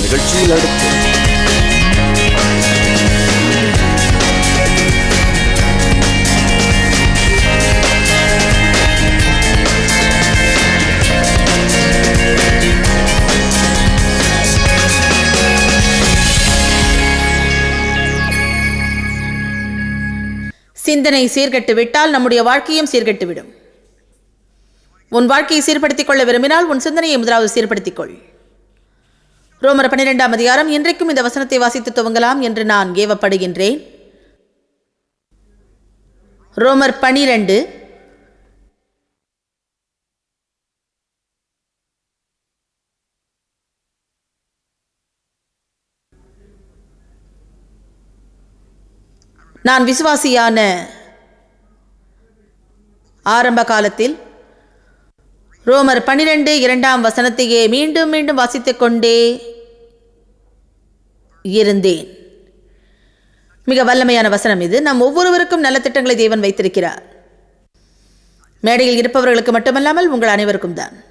நிகழ்ச்சியில் அடுத்து. சிந்தனை சீர்கெட்டு விட்டால் நம்முடைய வாழ்க்கையும் சீர்கெட்டுவிடும். உன் வாழ்க்கையை சீர்படுத்திக் கொள்ள விரும்பினால் உன் சிந்தனையை முதலாவது சீர்படுத்திக் கொள். ரோமர் பன்னிரெண்டாம் அதிகாரம் இன்றைக்கும் இந்த வசனத்தை வாசித்து துவங்கலாம் என்று நான் ஏவப்படுகின்றேன். ரோமர் பனிரெண்டு நான் விசுவாசியான ஆரம்ப காலத்தில் ரோமர் பனிரெண்டு இரண்டாம் வசனத்தையே மீண்டும் மீண்டும் வாசித்துக்கொண்டே இருந்தேன். மிக வல்லமையான வசனம் இது. நம் ஒவ்வொருவருக்கும் நல்ல திட்டங்களை தேவன் வைத்திருக்கிறார். மேடையில் இருப்பவர்களுக்கு மட்டுமல்லாமல் உங்கள் அனைவருக்கும் தான்.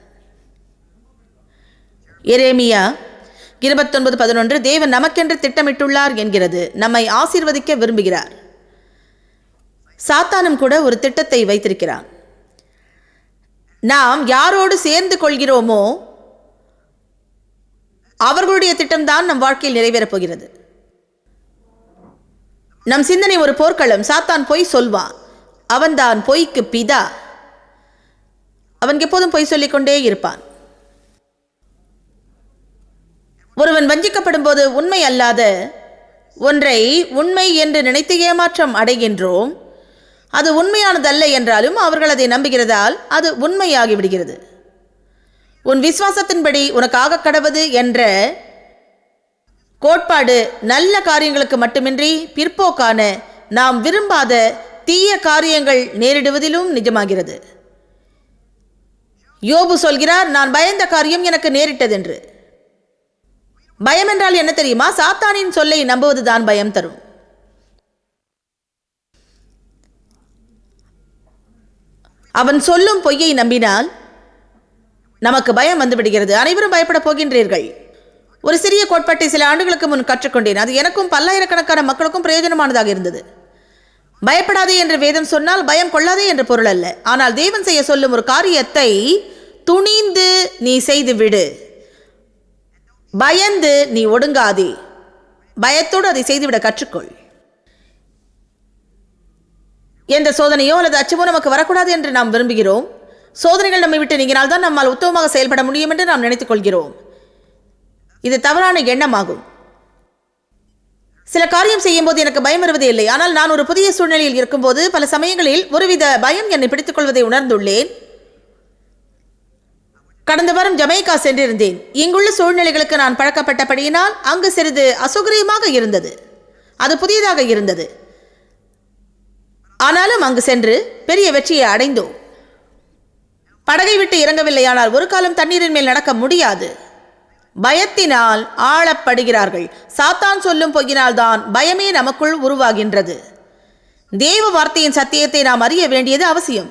எரேமியா இருபத்தொன்பது பதினொன்று தேவன் நமக்கென்று திட்டமிட்டுள்ளார் என்கிறது. நம்மை ஆசீர்வதிக்க விரும்புகிறார். சாத்தானும் கூட ஒரு திட்டத்தை வைத்திருக்கிறான். நாம் யாரோடு சேர்ந்து கொள்கிறோமோ அவர்களுடைய திட்டம்தான் நம் வாழ்க்கையில் நிறைவேறப் போகிறது. நம் சிந்தனை ஒரு போர்க்களம். சாத்தான் பொய் சொல்வான் அவன்தான் பொய்க்கு பிதா. அவன் எப்போதும் பொய் சொல்லிக்கொண்டே இருப்பான். ஒருவன் வஞ்சிக்கப்படும் போது உண்மை அல்லாத ஒன்றை உண்மை என்று நினைத்து ஏமாற்றம் அடைகின்றோம். அது உண்மையானதல்ல என்றாலும் அவர்கள் அதை நம்புகிறதால் அது உண்மையாகிவிடுகிறது உன் விசுவாசத்தின்படி உனக்காக கடவது என்ற கோட்பாடு நல்ல காரியங்களுக்கு மட்டுமின்றி பிற்போக்கான நாம் விரும்பாத தீய காரியங்கள் நேரிடுவதிலும் நிஜமாகிறது. யோபு சொல்கிறார் நான் பயந்த காரியம் எனக்கு நேரிட்டதென்று. பயம் என்றால் என்ன தெரியுமா? சாத்தானின் சொல்லை நம்புவதுதான் பயம் தரும். அவன் சொல்லும் பொய்யை நம்பினால் நமக்கு பயம் வந்துவிடுகிறது அனைவரும் பயப்பட போகின்றீர்கள். ஒரு சிறிய கோட்பாட்டை சில ஆண்டுகளுக்கு முன் கற்றுக்கொண்டேன். அது எனக்கும் பல்லாயிரக்கணக்கான மக்களுக்கும் பிரயோஜனமானதாக இருந்தது. பயப்படாதே என்று வேதம் சொன்னால் பயம் கொள்ளாதே என்று பொருள் அல்ல. ஆனால் தேவன் செய்ய சொல்லும் ஒரு காரியத்தை துணிந்து நீ செய்து விடு. பயந்து நீ ஒடுங்காதே. பயத்தோடு அதை செய்துவிட கற்றுக்கொள். எந்த சோதனையோ அல்லது அச்சமோ நமக்கு வரக்கூடாது என்று நாம் விரும்புகிறோம். சோதனைகள் நம்மை விட்டு நீங்கினால் தான் நம்மால் உத்தமமாக செயல்பட முடியும் என்று நாம் நினைத்துக் கொள்கிறோம். இது தவறான எண்ணமாகும். சில காரியம் செய்யும் போது எனக்கு பயம் வருவதே இல்லை. ஆனால் நான் ஒரு புதிய சூழ்நிலையில் இருக்கும்போது பல சமயங்களில் ஒருவித பயம் என்னை பிடித்துக் கொள்வதை உணர்ந்துள்ளேன். கடந்த வாரம் ஜமைக்கா சென்றிருந்தேன். இங்குள்ள சூழ்நிலைகளுக்கு நான் பழக்கப்பட்டபடியினால் அங்கு சிறிது அசௌகரியமாக இருந்தது. அது புதியதாக இருந்தது. ஆனாலும் அங்கு சென்று பெரிய வெற்றியை அடைந்தோம். படகை விட்டு இறங்கவில்லையானால் ஒரு காலம் தண்ணீரின் மேல் நடக்க முடியாது. பயத்தினால் ஆளப்படுகிறார்கள் சாத்தான் சொல்லும் பொய்யினால்தான் பயமே நமக்குள் உருவாகின்றது. தேவ வார்த்தையின் சத்தியத்தை நாம் அறிய வேண்டியது அவசியம்.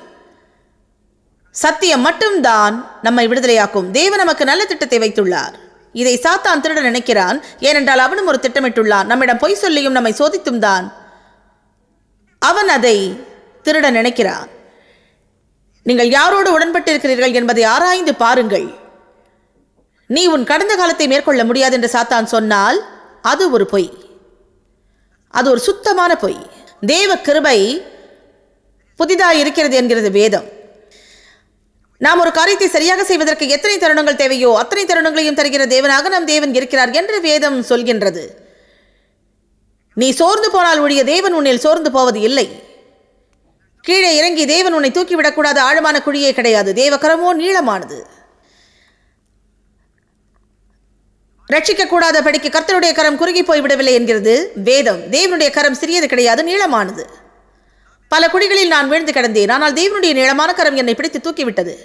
சத்தியம் மட்டும்தான் நம்மை விடுதலையாக்கும். தேவன் நமக்கு நல்ல திட்டத்தை வைத்துள்ளார். இதை சாத்தான் திருட நினைக்கிறான். ஏனென்றால் அவனும் ஒரு திட்டமிட்டுள்ளான். நம்மிடம் பொய் சொல்லியும் நம்மை சோதித்தும் தான் அவன் அதை திருட நினைக்கிறான். நீங்கள் யாரோடு உடன்பட்டிருக்கிறீர்கள் என்பதை ஆராய்ந்து பாருங்கள். நீ உன் கடந்த காலத்தை மேற்கொள்ள முடியாது என்று சாத்தான் சொன்னால் அது ஒரு பொய். அது ஒரு சுத்தமான பொய். தேவ கிருபை புதிதாக இருக்கிறது என்கிறது வேதம். நாம் ஒரு காரியத்தை சரியாக செய்வதற்கு எத்தனை தருணங்கள் தேவையோ அத்தனை தருணங்களையும் தருகிற தேவனாக நம் தேவன் இருக்கிறார் என்று வேதம் சொல்கின்றது. நீ சோர்ந்து போனால் ஒழிய தேவன் உன்னில் சோர்ந்து போவது இல்லை. கீழே இறங்கி தேவன் உன்னை தூக்கிவிடக்கூடாத ஆழமான குழியே கிடையாது. தேவகரமோ நீளமானது. ரட்சிக்கக்கூடாத படிக்க கர்த்தருடைய கரம் குறுகி போய்விடவில்லை என்கிறது. வேதம். தேவனுடைய கரம் சிறியது கிடையாது நீளமானது. பல குழிகளில் நான் விழுந்து கிடந்தேன். ஆனால் தேவனுடைய நீளமான கரம் என்னை பிடித்து தூக்கிவிட்டது.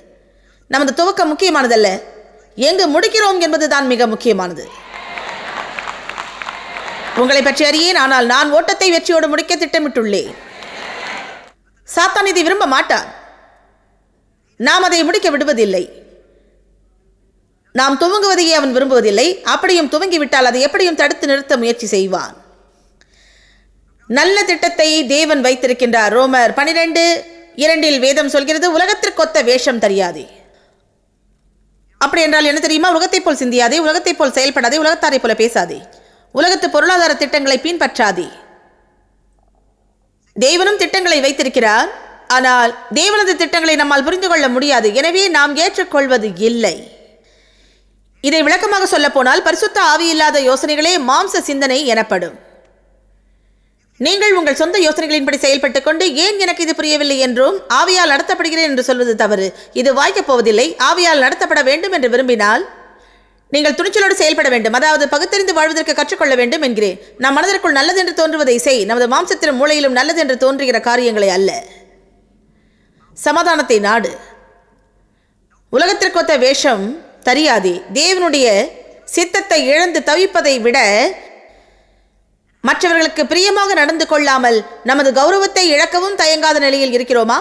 நமது துவக்கம் முக்கியமானதல்ல. எங்கு முடிக்கிறோம் என்பது தான் மிக முக்கியமானது. உங்களை பற்றி அறியேன். ஆனால் நான் ஓட்டத்தை வெற்றியோடு முடிக்க திட்டமிட்டுள்ளேன். சாத்தான் இதை விரும்ப மாட்டான் நாம் அதை முடிக்க விடுவதில்லை. நாம் துவங்குவதையே அவன் விரும்புவதில்லை. அப்படியும் துவங்கிவிட்டால் அதை எப்படியும் தடுத்து நிறுத்த முயற்சி செய்வான். நல்ல திட்டத்தை தேவன் வைத்திருக்கின்றார். ரோமர் பனிரெண்டு இரண்டில் வேதம் சொல்கிறது உலகத்திற்கொத்த வேஷம் தெரியாதே. அப்படி என்றால் என்ன தெரியுமா? உலகத்தைப் போல் சிந்தியாதே உலகத்தைப் போல் செயல்படாதே உலகத்தாரைப் போல பேசாதே. உலகத்து பொருளாதார திட்டங்களை பின்பற்றாதே. தேவனும் திட்டங்களை வைத்திருக்கிறார். ஆனால் தேவனது திட்டங்களை நம்மால் புரிந்து கொள்ள முடியாது. எனவே நாம் ஏற்றுக்கொள்வது இல்லை. இதை விளக்கமாக சொல்ல போனால் பரிசுத்த ஆவி இல்லாத யோசனைகளே மாம்ச சிந்தனை எனப்படும். நீங்கள் உங்கள் சொந்த யோசனைகளின்படி செயல்பட்டுக் கொண்டு ஏன் எனக்கு இது புரியவில்லை என்றும் ஆவியால் நடத்தப்படுகிறேன் என்று சொல்வது தவறு. இது வாய்க்கப் போவதில்லை ஆவியால் நடத்தப்பட வேண்டும் என்று விரும்பினால் நீங்கள் துணிச்சலோடு செயல்பட வேண்டும். அதாவது பகுத்தறிந்து வாழ்வதற்கு கற்றுக்கொள்ள வேண்டும் என்கிறேன். நம் மனதிற்குள் நல்லது என்று தோன்றுவதை செய். நமது மாம்சத்திலும் மூளையிலும் நல்லது என்று தோன்றுகிற காரியங்களை அல்ல. சமாதானத்தை நாடு. உலகத்திற்கொத்த வேஷம் தெரியாதே. தேவனுடைய சித்தத்தை இழந்து தவிப்பதை விட மற்றவர்களுக்கு பிரியமாக நடந்து கொள்ளாமல் நமது கௌரவத்தை இழக்கவும் தயங்காத நிலையில் இருக்கிறோமா?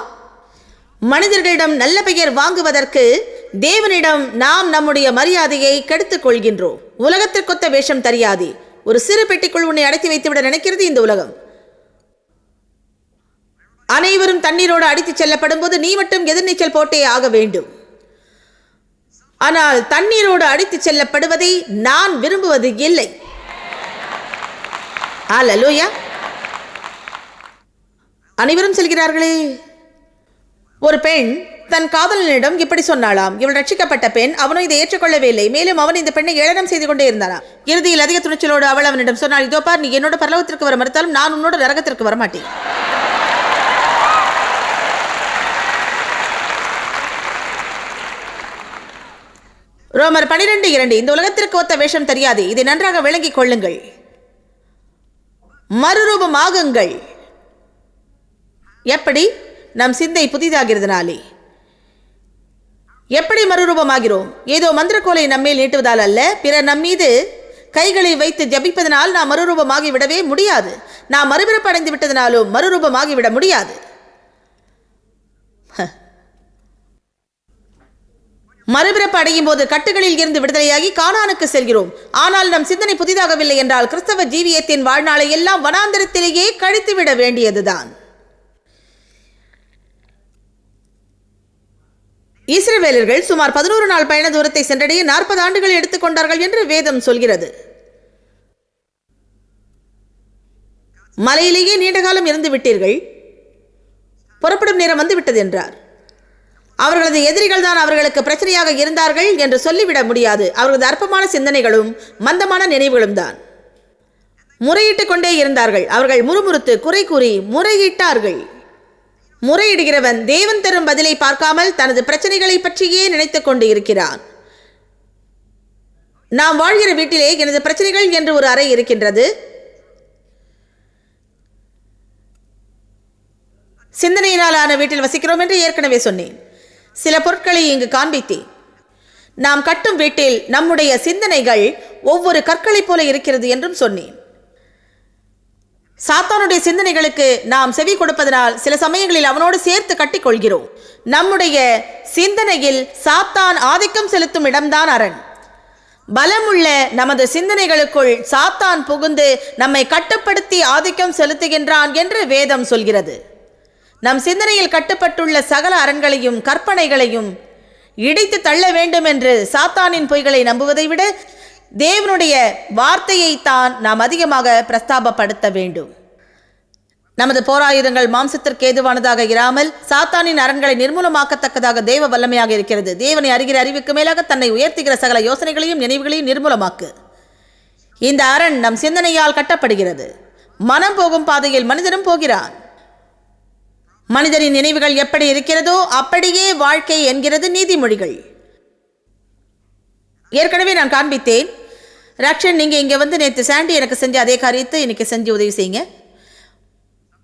மனிதர்களிடம் நல்ல பெயர் வாங்குவதற்கு தேவனிடம் நாம் நம்முடைய மரியாதையை கெடுத்துக் கொள்கின்றோம். உலகத்திற்கொத்த வேஷம் தெரியாது. ஒரு சிறு பெட்டிக்குள் உன்னை அடைத்து வைத்துவிட நினைக்கிறது இந்த உலகம். அனைவரும் தண்ணீரோடு அடித்துச் செல்லப்படும் போது நீ மட்டும் எதிர்நீச்சல் போட்டே ஆக வேண்டும். ஆனால் தண்ணீரோடு அடித்துச் செல்லப்படுவதை நான் விரும்புவது இல்லை. அல்லேலூயா அனைவரும் செல்கிறார்களே ஒரு பெண் தன் காதலனிடம் இப்படி சொன்னாளாம் இவள் ரட்சிக்கப்பட்ட பெண் அவனும் இதை ஏற்றுக்கொள்ளவே இல்லை மேலும் அவன் இந்த பெண்ணை ஏளனம் செய்து கொண்டே இருந்தானா? இறுதியில் அதிக துணிச்சலோடு அவள் அவனிடம் சொன்னாள் இதோ பார் நீ என்னோட பரலோகத்திற்கு வர மறுத்தாலும் நான் உன்னோட நரகத்திற்கு வரமாட்டேன் ரோமர் பனிரெண்டு இரண்டு இந்த உலகத்திற்கு ஒத்த வேஷம் தெரியாது இதை நன்றாக விளங்கிக் கொள்ளுங்கள். மறுரூபமாகுங்கள். எப்படி? நம் சிந்தை புதிதாகிறதுனாலே. எப்படி மறுரூபமாகிறோம்? ஏதோ மந்திரக்கோலை நம்மேல் நீட்டுவதால் அல்ல பிறர் நம்மீது கைகளை வைத்து ஜபிப்பதனால் நாம் மறுரூபமாகி விடவே முடியாது. நாம் மறுபிறப்பு அடைந்து விட்டதனாலும் மறுரூபமாகி விட முடியாது. மறுபிறப்பு அடையும் போது கட்டுகளில் இருந்து விடுதலையாகி காணானுக்கு செல்கிறோம். ஆனால் நம் சிந்தனை புதிதாகவில்லை என்றால் கிறிஸ்தவ ஜீவியத்தின் வாழ்நாளை எல்லாம் வனாந்திரத்திலேயே கழித்துவிட வேண்டியதுதான். இஸ்ரவேலர்கள் சுமார் பதினோரு நாள் பயண தூரத்தை சென்றடைய நாற்பது ஆண்டுகள் எடுத்துக்கொண்டார்கள் என்று வேதம் சொல்கிறது. மலையிலேயே நீண்ட காலம் இருந்து விட்டீர்கள். புறப்படும் நேரம் வந்து விட்டது என்றார். அவர்களது எதிரிகள் தான் அவர்களுக்கு பிரச்சனையாக இருந்தார்கள் என்று சொல்லிவிட முடியாது. அவர்களது அற்பமான சிந்தனைகளும் மந்தமான நினைவுகளும் தான். முறையிட்டுக் கொண்டே இருந்தார்கள். அவர்கள் முறுமுறுத்து குறை கூறி முறையிட்டார்கள். முறையிடுகிறவன் தேவன் தரும் பதிலை பார்க்காமல் தனது பிரச்சனைகளை பற்றியே நினைத்து கொண்டு இருக்கிறான். நாம் வாழ்கிற வீட்டிலே எனது பிரச்சனைகள் என்று ஒரு அறை இருக்கின்றது. சிந்தனையினால் ஆன வீட்டில் வசிக்கிறோம் என்று ஏற்கனவே சொன்னேன். சில பொருட்களை இங்கு காண்பித்தேன். நாம் கட்டும் வீட்டில் நம்முடைய சிந்தனைகள் ஒவ்வொரு கற்களைப் போல இருக்கிறது என்றும் சொன்னேன். சாத்தானுடைய சிந்தனைகளுக்கு நாம் செவி கொடுப்பதனால் சில சமயங்களில் அவனோடு சேர்த்து கட்டிக்கொள்கிறோம். நம்முடைய சிந்தனையில் சாத்தான் ஆதிக்கம் செலுத்தும் இடம்தான் அரண். பலமுள்ள நமது சிந்தனைகளுக்குள் சாத்தான் புகுந்து நம்மை கட்டுப்படுத்தி ஆதிக்கம் செலுத்துகின்றான் என்று வேதம் சொல்கிறது. நம் சிந்தனையில் கட்டுப்பட்டுள்ள சகல அரண்களையும் கற்பனைகளையும் இடித்து தள்ள வேண்டும் என்று சாத்தானின் பொய்களை நம்புவதை விட தேவனுடைய வார்த்தையை தான் நாம் அதிகமாக பிரஸ்தாபப்படுத்த வேண்டும். நமது போராயுதங்கள் மாம்சத்திற்கு ஏதுவானதாக இராமல் சாத்தானின் அரண்களை நிர்மூலமாக்கத்தக்கதாக தேவ வல்லமையாக இருக்கிறது. தேவனை அறிகிற அறிவுக்கு மேலாக தன்னை உயர்த்துகிற சகல யோசனைகளையும் நினைவுகளையும் நிர்மூலமாக்கு. இந்த அரண் நம் சிந்தனையால் கட்டப்படுகிறது. மனம் போகும் பாதையில் மனிதனும் போகிறான். மனிதனின் நினைவுகள் எப்படி இருக்கிறதோ அப்படியே வாழ்க்கை என்கிறது நீதிமொழிகள். ஏற்கனவே நான் காண்பித்தேன் ரக்ஷன் நீங்கள் இங்கே வந்து நேற்று சாண்டி எனக்கு செஞ்ச அதே காரியத்தை இன்னைக்கு செஞ்சு உதவி செய்யுங்க.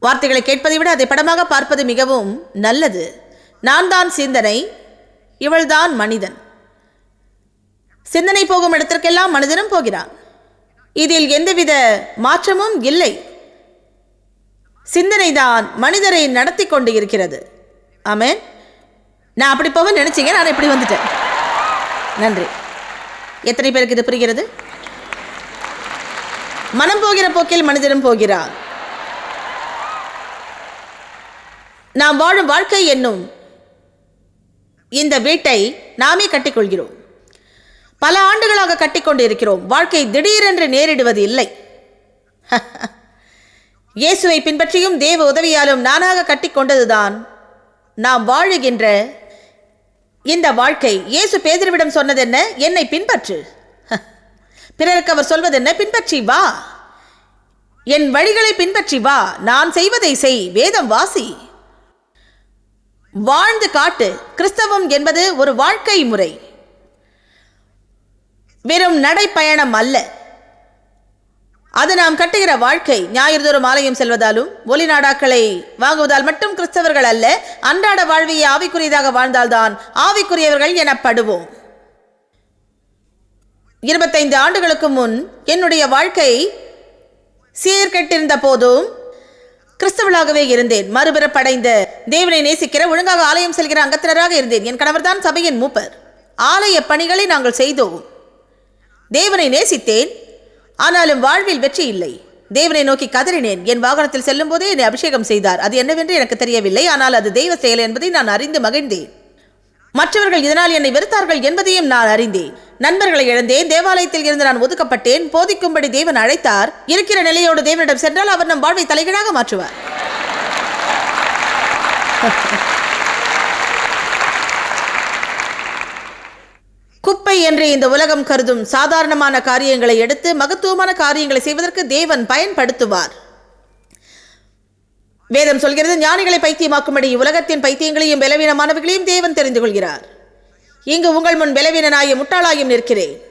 வார்த்தைகளை கேட்பதை விட அதை படமாக பார்ப்பது மிகவும் நல்லது. நான் தான் சிந்தனை இவள்தான் மனிதன். சிந்தனை போகும் இடத்திற்கெல்லாம் மனிதனும் போகிறான். இதில் எந்தவித மாற்றமும் இல்லை. சிந்தனை தான் மனிதரை நடத்தி கொண்டு இருக்கிறது. ஆமே நான் அப்படி போக நினைச்சீங்க நான் இப்படி வந்துட்டேன். நன்றி. எத்தனை பேருக்கு இது புரிகிறது? மனம் போகிற போக்கில் மனிதனும் போகிறார். நாம் வாழும் வாழ்க்கை என்னும் இந்த வீட்டை நாமே கட்டிக்கொள்கிறோம். பல ஆண்டுகளாக கட்டிக்கொண்டு இருக்கிறோம் வாழ்க்கை திடீரென்று நேரிடுவது இல்லை. இயேசுவை பின்பற்றியும் தேவ உதவியாலும் நானாக கட்டிக்கொண்டதுதான் நாம் வாழுகின்ற இந்த வாழ்க்கை. இயேசு பேதர்விடம் சொன்னதென்ன? என்னை பின்பற்று. பிறருக்கு அவர் சொல்வது என்ன பின்பற்றி வா. என் வழிகளை பின்பற்றி வா. நான் செய்வதை செய். வேதம் வாசி. வாழ்ந்து காட்டு. கிறிஸ்தவம் என்பது ஒரு வாழ்க்கை முறை. வெறும் நடைப்பயணம் அல்ல. அது நாம் கட்டுகிற வாழ்க்கை. ஞாயிறுதோறும் ஆலயம் செல்வதாலும் ஒலி நாடாக்களை வாங்குவதால் மட்டும் கிறிஸ்தவர்கள் அல்ல அன்றாட வாழ்வையை ஆவிக்குரியதாக வாழ்ந்தால்தான் ஆவிக்குரியவர்கள் எனப்படுவோம். இருபத்தைந்து ஆண்டுகளுக்கு முன் என்னுடைய வாழ்க்கை சீர்கெட்டிருந்த போதும் கிறிஸ்தவளாகவே இருந்தேன். மறுபிறப்படைந்த தேவனை நேசிக்கிற ஒழுங்காக ஆலயம் செல்கிற அங்கத்தினராக இருந்தேன். என் கணவர்தான் சபையின் மூப்பர். ஆலய பணிகளை நாங்கள் செய்தோம். தேவனை நேசித்தேன். ஆனாலும் வாழ்வில் வெற்றி இல்லை. தேவனை நோக்கி கதறினேன். என் வாகனத்தில் செல்லும் போதே என்னை அபிஷேகம் செய்தார். அது என்னவென்று எனக்கு தெரியவில்லை. ஆனால் அது தெய்வ செயல் என்பதை நான் அறிந்து மகிழ்ந்தேன். மற்றவர்கள் இதனால் என்னை வெறுத்தார்கள் என்பதையும் நான் அறிந்தேன். நண்பர்களை இழந்தேன். தேவாலயத்தில் இருந்து நான் ஒதுக்கப்பட்டேன். போதிக்கும்படி தேவன் அழைத்தார். இருக்கிற நிலையோடு தேவனிடம் சென்றால் அவர் நம் வாழ்வை தலைகீழாக மாற்றுவார். குப்பை என்று இந்த உலகம் கருதும் சாதாரணமான காரியங்களை எடுத்து மகத்துவமான காரியங்களை செய்வதற்கு தேவன் பயன்படுத்துவார். வேதம் சொல்கிறது ஞானிகளை பைத்தியமாக்கும்படி உலகத்தின் பைத்தியங்களையும் பலவீனமானவர்களையும் தேவன் தெரிந்து கொள்கிறார். இங்கு உங்கள் முன் பலவீனனாயும் முட்டாளாயும் நிற்கிறேன்.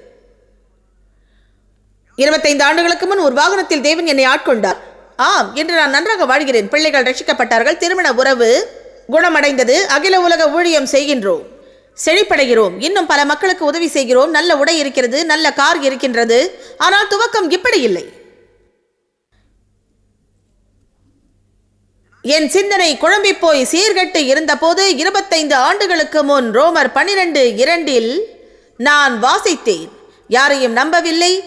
இருபத்தைந்து ஆண்டுகளுக்கு முன் ஒரு வாகனத்தில் தேவன் என்னை ஆட்கொண்டார். ஆம் இன்று நான் நன்றாக வாழ்கிறேன். பிள்ளைகள் ரட்சிக்கப்பட்டார்கள். திருமண உறவு குணமடைந்தது. அகில உலக ஊழியம் செய்கின்றோம். செழிப்படைகிறோம். இன்னும் பல மக்களுக்கு உதவி செய்கிறோம். நல்ல உடை இருக்கிறது. நல்ல கார் இருக்கின்றது. ஆனால் துவக்கம் இப்படி இல்லை. என் சிந்தனை குழம்பி போய் சீர்கெட்டு இருந்தபோது இருபத்தைந்து ஆண்டுகளுக்கு முன் ரோமர் பனிரெண்டு இரண்டில் நான் வாசித்தேன். யாரையும் நம்பவில்லை.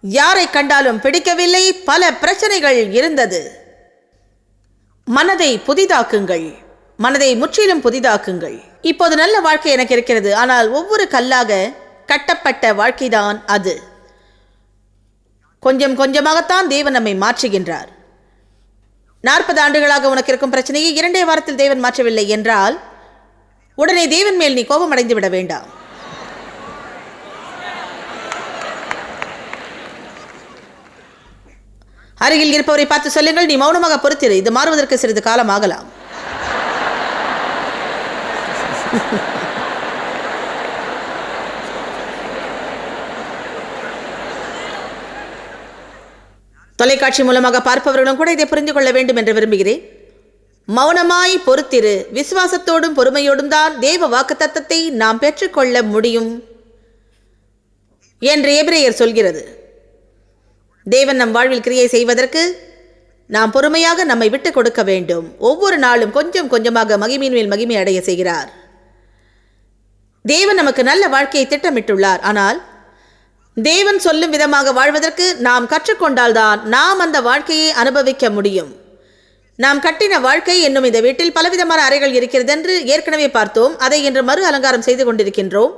யாரை கண்டாலும் பிடிக்கவில்லை. பல பிரச்சனைகள் இருந்தது. மனதை புதிதாக்குங்கள். மனதை முற்றிலும் புதிதாக்குங்கள். இப்போது நல்ல வாழ்க்கை எனக்கு இருக்கிறது. ஆனால் ஒவ்வொரு கல்லாக கட்டப்பட்ட வாழ்க்கைதான் அது. கொஞ்சம் கொஞ்சமாகத்தான் தேவன் நம்மை மாற்றுகின்றார். நாற்பது ஆண்டுகளாக உனக்கு இருக்கும் பிரச்சனையை இரண்டே வாரத்தில் தேவன் மாற்றவில்லை என்றால் உடனே தேவன் மேல் நீ கோபம் அடைந்து விட வேண்டாம். அருகில் இருப்பவரை பார்த்து சொல்லுங்கள் நீ மௌனமாக பொறுத்திரு இது மாறுவதற்கு சிறிது காலம் ஆகலாம் தொலைக்காட்சி மூலமாக பார்ப்பவர்களும் கூட இதை புரிந்து கொள்ள வேண்டும் என்று விரும்புகிறேன். மௌனமாய் பொறுத்திரு. விசுவாசத்தோடும் பொறுமையோடும் தான் தேவ வாக்குத்தத்தத்தை நாம் பெற்றுக்கொள்ள முடியும் என்று எபிரேயர் சொல்கிறது. தேவன் நம் வாழ்வில் கிரியை செய்வதற்கு நாம் பொறுமையாக நம்மை விட்டு கொடுக்க வேண்டும். ஒவ்வொரு நாளும் கொஞ்சம் கொஞ்சமாக மகிமையின் மேல் மகிமை அடைய செய்கிறார். தேவன் நமக்கு நல்ல வாழ்க்கையை திட்டமிட்டுள்ளார். ஆனால் தேவன் சொல்லும் விதமாக வாழ்வதற்கு நாம் கற்றுக்கொண்டால்தான் நாம் அந்த வாழ்க்கையை அனுபவிக்க முடியும். நாம் கட்டின வாழ்க்கை என்னும் இந்த வீட்டில் பலவிதமான அறைகள் இருக்கிறது என்று ஏற்கனவே பார்த்தோம். அதை இன்று மறு அலங்காரம் செய்து கொண்டிருக்கின்றோம்.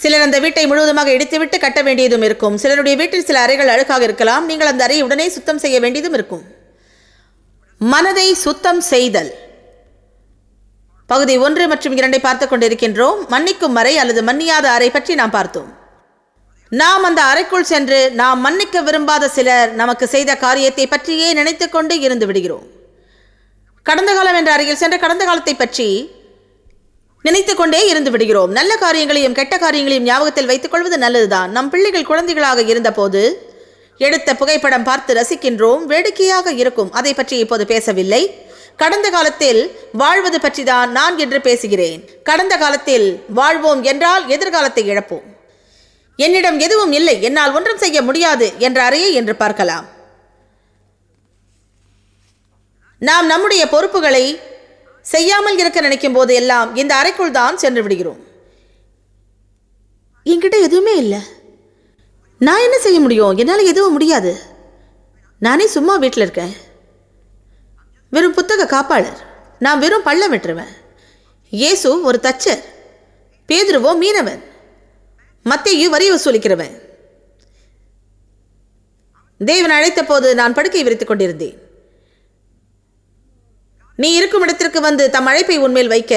சிலர் அந்த வீட்டை முழுவதுமாக இடித்துவிட்டு கட்ட வேண்டியதும் இருக்கும். சிலருடைய வீட்டில் சில அறைகள் அழுக்காக இருக்கலாம். நீங்கள் அந்த அறையை உடனே சுத்தம் செய்ய வேண்டியதும் இருக்கும். மனதை சுத்தம் செய்தல். பகுதி ஒன்று மற்றும் இரண்டை பார்த்து கொண்டிருக்கின்றோம். மன்னிக்கும் அறை அல்லது மன்னியாத அறை பற்றி நாம் பார்த்தோம். நாம் அந்த அறைக்குள் சென்று நாம் மன்னிக்க விரும்பாத சிலர் நமக்கு செய்த காரியத்தை பற்றியே நினைத்து கொண்டு இருந்து விடுகிறோம். கடந்த காலம் என்ற அறையில் சென்ற கடந்த காலத்தை பற்றி நினைத்து கொண்டே இருந்து விடுகிறோம். நல்ல காரியங்களையும் கெட்ட காரியங்களையும் ஞாபகத்தில் வைத்துக் கொள்வது நல்லதுதான். நம் பிள்ளைகள் குழந்தைகளாக இருந்தபோது எடுத்த புகைப்படம் பார்த்து ரசிக்கின்றோம். வேடிக்கையாக இருக்கும். அதை பற்றி இப்போது பேசவில்லை. கடந்த காலத்தில் வாழ்வது பற்றி தான் நான் என்று பேசுகிறேன். கடந்த காலத்தில் வாழ்வோம் என்றால் எதிர்காலத்தை இழப்போம். என்னிடம் எதுவும் இல்லை என்னால் ஒன்றும் செய்ய முடியாது என்ற அறையை என்று பார்க்கலாம். நாம் நம்முடைய பொறுப்புகளை செய்யாமல் இருக்க நினைக்கும் போது எல்லாம் இந்த அறைக்குள் தான் சென்று விடுகிறோம். என்கிட்ட எதுவுமே இல்லை. நான் என்ன செய்ய முடியும்? என்னால் எதுவும் முடியாது. நானே சும்மா வீட்டில் இருக்கேன். வெறும் புத்தக காப்பாளர். நான் வெறும் பள்ளம் வெட்டுருவேன் இயேசு ஒரு தச்சர். பேதுருவோ மீனவன். மத்தேயு வரி வசூலிக்கிறவன் தேவன் அழைத்த போது நான் படுக்கை விரித்துக் கொண்டிருந்தேன். நீ இருக்கும் இடத்திற்கு வந்து தம் அழைப்பை உண்மையில் வைக்க.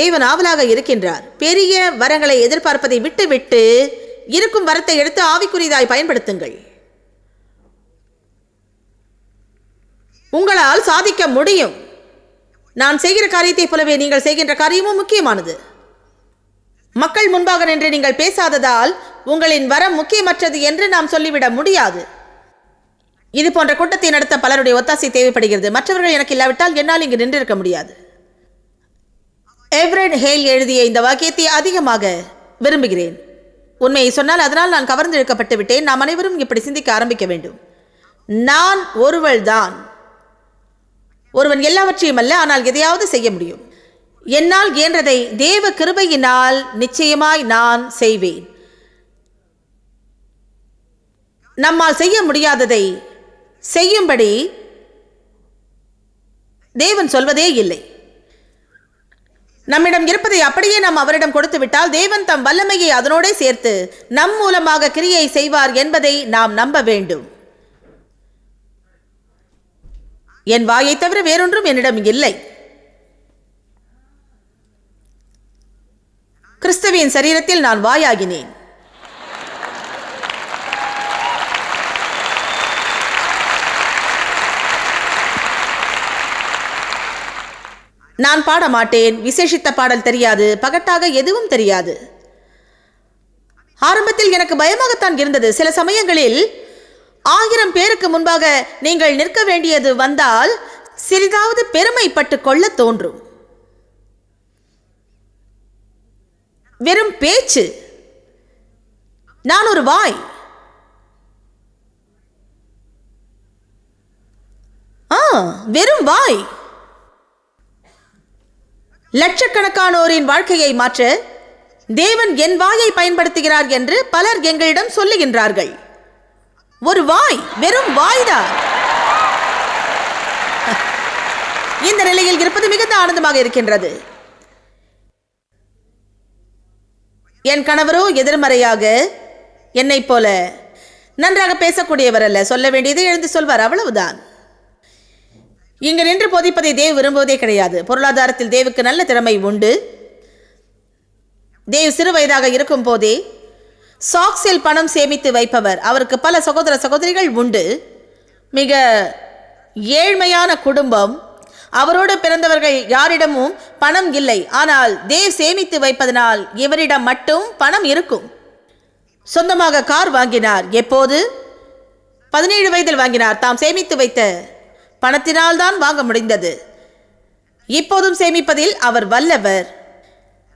தேவன் ஆவலாக இருக்கின்றார். பெரிய வரங்களை எதிர்பார்ப்பதை விட்டு விட்டு இருக்கும் வரத்தை எடுத்து ஆவிக்குரியதாய் பயன்படுத்துங்கள். உங்களால் சாதிக்க முடியும். நான் செய்கிற காரியத்தைப் போலவே நீங்கள் செய்கின்ற காரியமும் முக்கியமானது. மக்கள் முன்பாக நின்று நீங்கள் பேசாததால் உங்களின் வரம் முக்கியமற்றது என்று நாம் சொல்லிவிட முடியாது. இது போன்ற கூட்டத்தை நடத்த பலருடைய ஒத்தாசை தேவைப்படுகிறது. மற்றவர்கள் எனக்கு இல்லாவிட்டால் என்னால் இங்கு நின்றிருக்க முடியாது. எவ்ரன் ஹேல் எழுதிய இந்த வாக்கியத்தை அதிகமாக விரும்புகிறேன். உண்மையை சொன்னால் அதனால் நான் கவர்ந்து இழுக்கப்பட்டு விட்டேன் நாம் அனைவரும் இப்படி சிந்திக்க ஆரம்பிக்க வேண்டும். நான் ஒருவள்தான். ஒருவன் எல்லாவற்றையும் அல்ல ஆனால் எதையாவது செய்ய முடியும். என்னால் இயன்றதை தேவ கிருபையினால் நிச்சயமாய் நான் செய்வேன். நம்மால் செய்ய முடியாததை செய்யும்படி தேவன் சொல்வதே இல்லை. நம்மிடம் இருப்பதை அப்படியே நாம் அவரிடம் கொடுத்து விட்டால் தேவன் தம் வல்லமையை அதனோடே சேர்த்து நம் மூலமாக கிரியை செய்வார் என்பதை நாம் நம்ப வேண்டும். என் வாயை தவிர வேறொன்றும் என்னிடம் இல்லை. கிறிஸ்துவின் சரீரத்தில் நான் வாயாகினேன். நான் பாட மாட்டேன் விசேஷித்த பாடல் தெரியாது. பகட்டாக எதுவும் தெரியாது. ஆரம்பத்தில் எனக்கு பயமாகத்தான் இருந்தது. சில சமயங்களில் ஆயிரம் பேருக்கு முன்பாக நீங்கள் நிற்க வேண்டியது வந்தால் சிறிதாவது பெருமைப்பட்டு கொள்ள தோன்றும். வெறும் பேச்சு. நான் ஒரு வாய். ஆ வெறும் வாய். லட்சக்கணக்கானோரின் வாழ்க்கையை மாற்ற தேவன் என் வாயை பயன்படுத்துகிறார் என்று பலர் எங்களிடம் சொல்லுகின்றார்கள். ஒரு வாய் வெறும் வாய்தான் இந்த நிலையில் இருப்பது மிகுந்த ஆனந்தமாக இருக்கின்றது. என் கணவரோ எதிர்மறையாக என்னைப் போல நன்றாக பேசக்கூடியவர் அல்ல. சொல்ல வேண்டியதை எழுந்து சொல்வார் அவ்வளவுதான். இங்கு நின்று போதிப்பதை தேவ் விரும்புவதே கிடையாது. பொருளாதாரத்தில் தேவுக்கு நல்ல திறமை உண்டு. தேவ் சிறு வயதாக இருக்கும் போதே சாக்ஸில் பணம் சேமித்து வைப்பவர். அவருக்கு பல சகோதர சகோதரிகள் உண்டு. மிக ஏழ்மையான குடும்பம். அவரோடு பிறந்தவர்கள் யாரிடமும் பணம் இல்லை. ஆனால் தேவ் சேமித்து வைப்பதனால் இவரிடம் மட்டும் பணம் இருக்கும். சொந்தமாக கார் வாங்கினார். எப்போது? பதினேழு வயதில் வாங்கினார். தாம் சேமித்து வைத்த பணத்தினால் தான் வாங்க முடிந்தது. இப்போதும் சேமிப்பதில் அவர் வல்லவர்.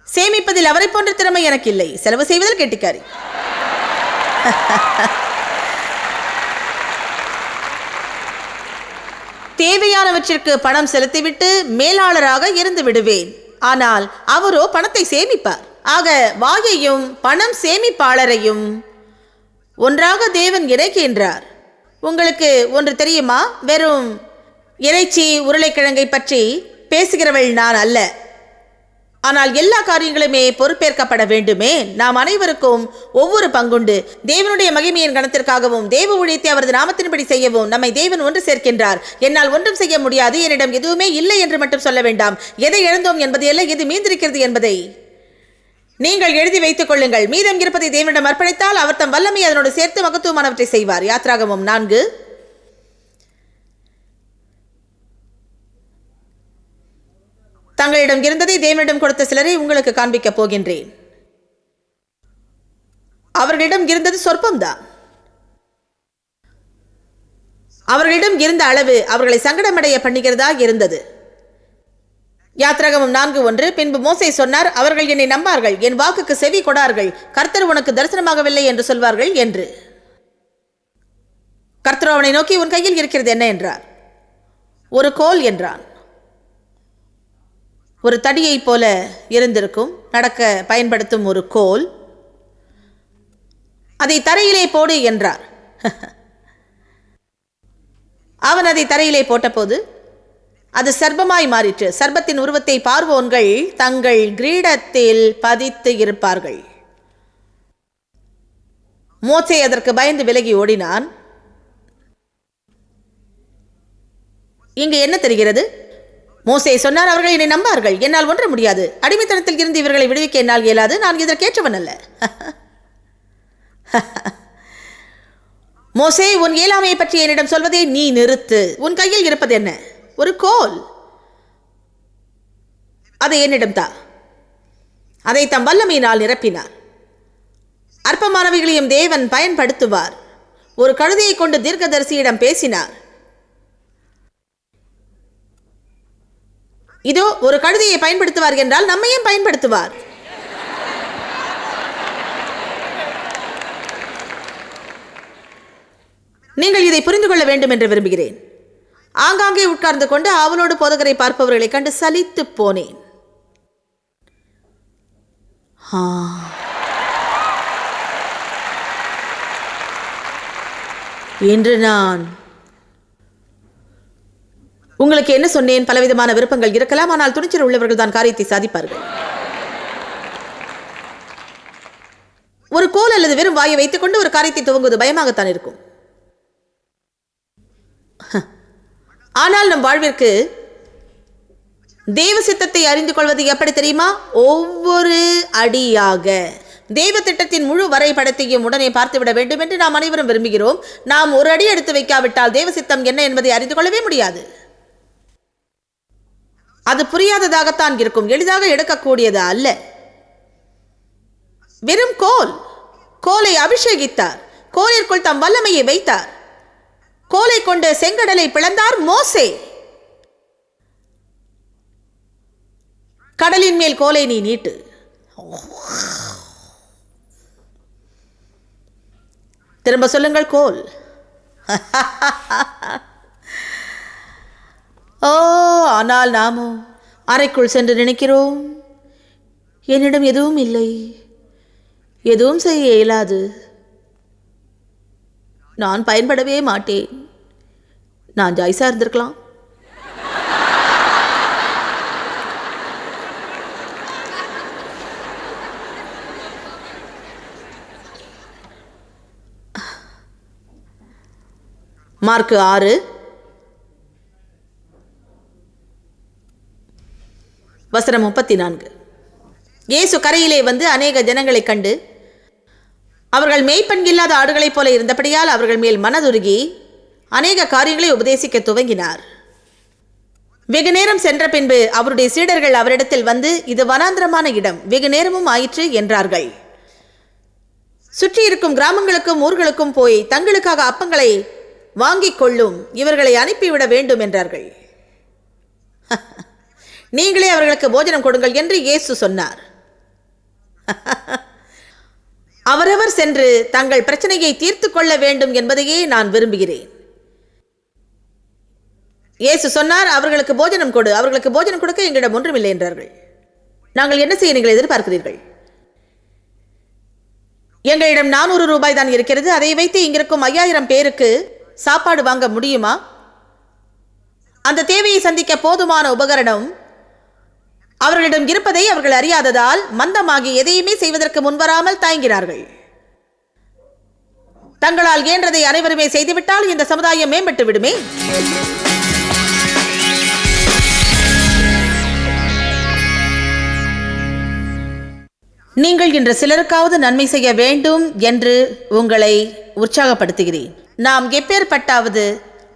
சேமிப்பதில் அவரை போன்ற திறமை எனக்கு இல்லை. செலவு செய்வதில் கெட்டிக்காரி. தேவையானவற்றிற்கு பணம் செலுத்திவிட்டு மேலாளராக இருந்து விடுவேன். ஆனால் அவரோ பணத்தை சேமிப்பார். ஆக வாயையும் பணம் சேமிப்பாளரையும் ஒன்றாக தேவன் இணைக்கின்றார் உங்களுக்கு ஒன்று தெரியுமா? வெறும் இறைச்சி உருளைக்கிழங்கை பற்றி பேசுகிறவள் நான் அல்ல. ஆனால் எல்லா காரியங்களுமே பொறுப்பேற்கப்பட வேண்டுமே. நாம் அனைவருக்கும் ஒவ்வொரு பங்குண்டு. தேவனுடைய மகிமையின் கணத்திற்காகவும் தேவ ஊழியத்தை அவரது நாமத்தின்படி செய்யவும் நம்மை தேவன் ஒன்று சேர்க்கின்றார். என்னால் ஒன்றும் செய்ய முடியாது. என்னிடம் எதுவுமே இல்லை என்று மட்டும் சொல்ல வேண்டாம். எதை இழந்தோம் என்பது எல்லாம் எது மீந்திருக்கிறது என்பதை நீங்கள் எழுதி வைத்துக் கொள்ளுங்கள். மீதம் இருப்பதை தேவனிடம் அர்ப்பணித்தால் அவர் தம் வல்லமை அதனோடு சேர்த்து மகத்துவமானவற்றை செய்வார். யாத்ராகமும் நான்கு. தங்களிடம் இருந்ததை தேவனிடம் கொடுத்த சிலரை உங்களுக்கு காண்பிக்கப் போகின்றேன். அவர்களிடம் இருந்தது சொற்பம்தான். அவர்களிடம் இருந்த அளவு அவர்களை சங்கடமடைய பண்ணுகிறதா இருந்தது. யாத்திரகமும் நான்கு ஒன்று பின்பு மோசை சொன்னார் அவர்கள் என்னை நம்பார்கள் என் வாக்குக்கு செவி கொடார்கள் கர்த்தர் உனக்கு தரிசனமாகவில்லை என்று சொல்வார்கள் என்று. கர்த்தர் அவனை நோக்கி உன் கையில் இருக்கிறது என்ன? என்றார். ஒரு கோல் என்றான். ஒரு தடியைப் போல இருந்திருக்கும். நடக்க பயன்படுத்தும் ஒரு கோல். அதை தரையிலே போடு என்றார். அவன் அதை தரையிலே போட்டபோது அது சர்பமாய் மாறிற்று. சர்பத்தின் உருவத்தை பார்வோன்கள் தங்கள் கிரீடத்தில் பதித்து இருப்பார்கள். மோசை அதற்கு பயந்து விலகி ஓடினான். இங்கு என்ன தெரிகிறது? மோசே சொன்னார் அவர்கள் என்னை நம்பார்கள். என்னால் ஒன்ற முடியாது. அடிமைத்தனத்தில் இருந்து இவர்களை விடுவிக்க என்னால் இயலாது. நான் இதற்கேற்றவன் அல்ல. மோசே உன் இயலாமையை பற்றி என்னிடம் சொல்வதை நீ நிறுத்து. உன் கையில் இருப்பது என்ன? ஒரு கோல். அதை என்னிடம் தா. அதை தம் வல்லமையினால் நிரப்பினார். அற்பமானவைகளையும் தேவன் பயன்படுத்துவார். ஒரு கழுதையை கொண்டு தீர்க்கதரிசியிடம் பேசினார். இதோ ஒரு கழுதையை பயன்படுத்துவார் என்றால் நம்மையும் பயன்படுத்துவார். நீங்கள் இதை புரிந்து கொள்ள வேண்டும் என்று விரும்புகிறேன். ஆங்காங்கே உட்கார்ந்து கொண்டு அவளோடு போதகரை பார்ப்பவர்களை கண்டு சலித்து போனேன். இன்று நான் உங்களுக்கு என்ன சொன்னேன்? பலவிதமான விருப்பங்கள் இருக்கலாம். ஆனால் துணிச்சல் உள்ளவர்கள் தான் காரியத்தை சாதிப்பார்கள். ஒரு கோல் அல்லது வெறும் வாயை வைத்துக்கொண்டு ஒரு காரியத்தை துவங்குவது பயமாகத்தான் இருக்கும். ஆனால் நம் வாழ்விற்கு தேவ சித்தத்தை அறிந்து கொள்வது எப்படி தெரியுமா? ஒவ்வொரு அடியாக. தெய்வ திட்டத்தின் முழு வரைபடத்தையும் உடனே பார்த்துவிட வேண்டும் என்று நாம் அனைவரும் விரும்புகிறோம். நாம் ஒரு அடி எடுத்து வைக்காவிட்டால் தேவ சித்தம் என்ன என்பதை அறிந்து கொள்ளவே முடியாது. அது புரியாததாகத்தான் இருக்கும். எளிதாக எடுக்கக்கூடியது அல்ல. வெறும் கோல். கோலை அபிஷேகித்தார். கோலிற்குள் தம் வல்லமையை வைத்தார். கோலை கொண்டு செங்கடலை பிளந்தார் மோசே. கடலின் மேல் கோலை நீ நீட்டு. திரும்ப சொல்லுங்கள் கோல். ஓ ஆனால் நாமோ அறைக்குள் சென்று நினைக்கிறோம். என்னிடம் எதுவும் இல்லை. எதுவும் செய்ய இயலாது. நான் பயன்படவே மாட்டேன். நான் ஜாய்ஸாக இருந்திருக்கலாம். மார்க்கு ஆறு. வசனம் முப்பத்தி நான்கு இயேசு கரையிலே வந்து அநேக ஜனங்களைக் கண்டு அவர்கள் மேய்ப்பன் இல்லாத ஆடுகளைப் போல இருந்தபடியால் அவர்கள் மேல் மனதுருகி அநேக காரியங்களை உபதேசிக்க துவங்கினார். வெகு நேரம் சென்ற பின்பு அவருடைய சீடர்கள் அவரிடத்தில் வந்து இது வனாந்திரமான இடம் வெகு நேரமும் ஆயிற்று என்றார்கள். சுற்றி இருக்கும் கிராமங்களுக்கும் ஊர்களுக்கும் போய் தங்களுக்காக அப்பங்களை வாங்கிக் கொள்ளும் இவர்களை அனுப்பிவிட வேண்டும் என்றார்கள். நீங்களே அவர்களுக்கு போஜனம் கொடுங்கள் என்று இயேசு சொன்னார். அவரவர் சென்று தங்கள் பிரச்சனையை தீர்த்து கொள்ள வேண்டும் என்பதையே நான் விரும்புகிறேன். இயேசு சொன்னார் அவர்களுக்கு போஜனம் கொடு அவர்களுக்கு போஜனம் கொடுக்க எங்களிடம் ஒன்றும் இல்லை என்றார்கள். நாங்கள் என்ன செய்ய நீங்கள் எதிர்பார்க்கிறீர்கள்? எங்களிடம் நானூறு ரூபாய் தான் இருக்கிறது அதை வைத்து இங்கிருக்கும் ஐயாயிரம் பேருக்கு சாப்பாடு வாங்க முடியுமா? அந்த தேவையை சந்திக்க போதுமான உபகரணம் அவர்களிடம் இருப்பதை அவர்கள் அறியாததால் மந்தமாகி எதையுமே செய்வதற்கு முன்வராமல் தயங்கினார்கள். தங்களால் இயன்றதை அனைவருமே செய்துவிட்டால் இந்த சமுதாயம் மேம்பட்டு விடுமே? நீங்கள் இன்று சிலருக்காவது நன்மை செய்ய வேண்டும் என்று உங்களை உற்சாகப்படுத்துகிறேன். நாம் எப்பேற்பட்டாவது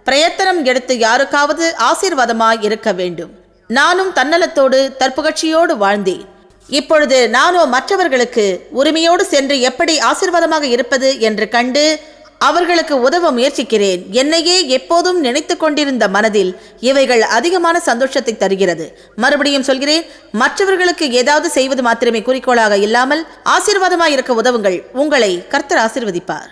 பிரயத்தனம் எடுத்து யாருக்காவது ஆசீர்வாதமாய் இருக்க வேண்டும். நானும் தன்னலத்தோடு தற்புகழ்ச்சியோடு வாழ்ந்தேன். இப்பொழுது நானோ மற்றவர்களுக்கு உரிமையோடு சென்று எப்படி ஆசீர்வாதமாக இருப்பது என்று கண்டு அவர்களுக்கு உதவ முயற்சிக்கிறேன். என்னையே எப்போதும் நினைத்து கொண்டிருந்த மனதில் இவைகள் அதிகமான சந்தோஷத்தை தருகிறது. மறுபடியும் சொல்கிறேன் மற்றவர்களுக்கு ஏதாவது செய்வது மாத்திரமே குறிக்கோளாக இல்லாமல் ஆசீர்வாதமாக இருக்க உதவுங்கள். உங்களை கர்த்தர் ஆசீர்வதிப்பார்.